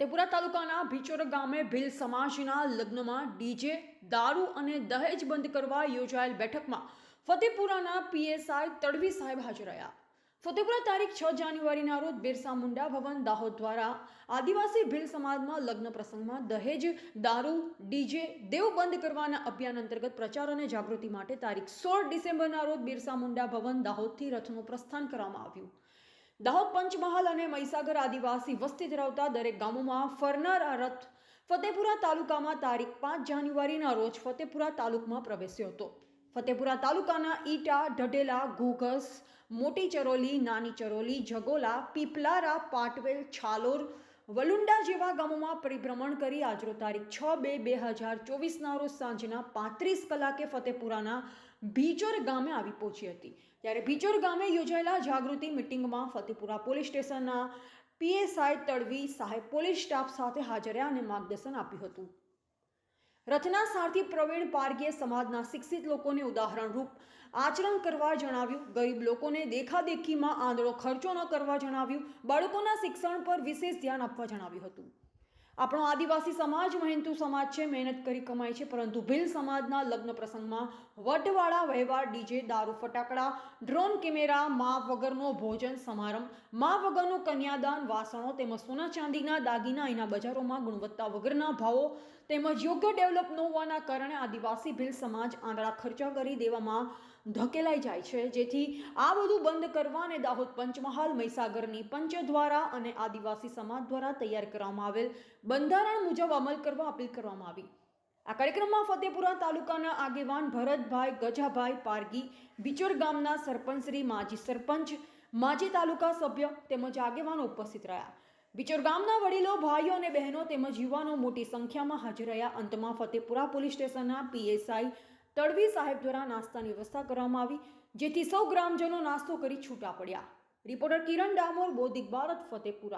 ફતેપુરા તાલુકાના ભીચોર ગામે ભીલ સમાજના લગ્નમાં ડીજે, દારૂ અને દહેજ બંધ કરવા યોજાયેલ બેઠકમાં ફતેપુરાના પીએસઆઈ તડવી સાહેબ હાજર રહ્યા. ફતેપુરા તારીખ છ જાન્યુઆરીના રોજ બિરસા મુંડા ભવન દાહોદ દ્વારા આદિવાસી ભીલ સમાજમાં લગ્ન પ્રસંગમાં દહેજ, દારૂ, ડીજે, દેવ બંધ કરવાના અભિયાન અંતર્ગત પ્રચાર અને જાગૃતિ માટે તારીખ સોળ ડિસેમ્બરના રોજ બિરસા મુંડા ભવન દાહોદથી રથનું પ્રસ્થાન કરવામાં આવ્યું. દાહોદ પંચમહાલ અને મહીસાગર આદિવાસી વસ્તી ધરાવતા દરેક ગામોમાં ફરનાર રથ ફતેપુરા તાલુકામાં તારીખ પાંચ જાન્યુઆરીના રોજ ફતેપુરા તાલુકમાં પ્રવેશ્યો હતો. ફતેપુરા તાલુકાના ઈટા, ઢઢેલા, ઘોઘસ, મોટી ચરોલી, નાની ચરોલી જગોલા પીપલારા, પાટવેલ, છાલોર વલુંડા જેવા ગામોમાં પરિભ્રમણ કરી આજરો તારીખ છ બે બે હજાર ચોવીસના રોજ સાંજના પાંત્રીસ કલાકે ફતેપુરાના ભીચોર ગામે આવી પહોંચી હતી. ત્યારે ભીચોર ગામે યોજાયેલા જાગૃતિ મિટિંગમાં ફતેપુરા પોલીસ સ્ટેશનના પીએસઆઈ તડવી સાહેબ પોલીસ સ્ટાફ સાથે હાજર રહ્યા અને માર્ગદર્શન આપ્યું હતું. રથના સારથી પ્રવીણ પારગીએ સમાજના શિક્ષિત લોકોને ઉદાહરણરૂપ આચરણ કરવા જણાવ્યું. ગરીબ લોકોને દેખાદેખીમાં આંધળો ખર્ચો ન કરવા જણાવ્યું. બાળકોના શિક્ષણ પર વિશેષ ધ્યાન આપવા જણાવ્યું હતું. આપણો આદિવાસી સમાજ, મહેનતુ સમાજ છે, મહેનત કરી કમાય છે, પરંતુ ભીલ સમાજના લગ્ન પ્રસંગમાં વટવાળા વહેવાર ડીજે, દારૂ, ફટાકડા, ડ્રોન કેમેરા, મા વગરનો ભોજન સમારંભ, મા વગરનું કન્યાદાન, વાસણો તેમજ સોના ચાંદીના દાગીના એના બજારોમાં ગુણવત્તા વગરના ભાવો તેમજ યોગ્ય ડેવલપ ન હોવાના કારણે આદિવાસી ભીલ સમાજ આંધળા ખર્ચા કરી દેવામાં ધકેલાઈ જાય છે. જેથી આ બધું બંધ કરવા અને દાહોદ પંચમહાલ, મહીસાગરની પંચ દ્વારા અને આદિવાસી સમાજ દ્વારા તૈયાર કરવામાં આવેલ બંધારણ મુજબ અમલ કરવા અપીલ કરવામાં આવી. આ કાર્યક્રમમાં ફતેપુરા તાલુકાના આગેવાન ભરતભાઈ ગજાભાઈ પારગી, બિચોર ગામના સરપંચ શ્રી માજી સરપંચ, માજી તાલુકા સભ્ય તેમજ આગેવાનો ઉપસ્થિત રહ્યા. બિચોર ગામના વડીલો, ભાઈઓ અને બહેનો તેમજ યુવાનો મોટી સંખ્યામાં હાજર રહ્યા. અંતમાં ફતેપુરા પોલીસ સ્ટેશનના પીએસઆઈ તડવી સાહેબ દ્વારા નાસ્તાની વ્યવસ્થા કરવામાં આવી, જેથી સૌ ગ્રામજનો નાસ્તો કરી છૂટા પડ્યા. રિપોર્ટર કિરણ ડામોર બોધિક ભારત, ફતેપુરા.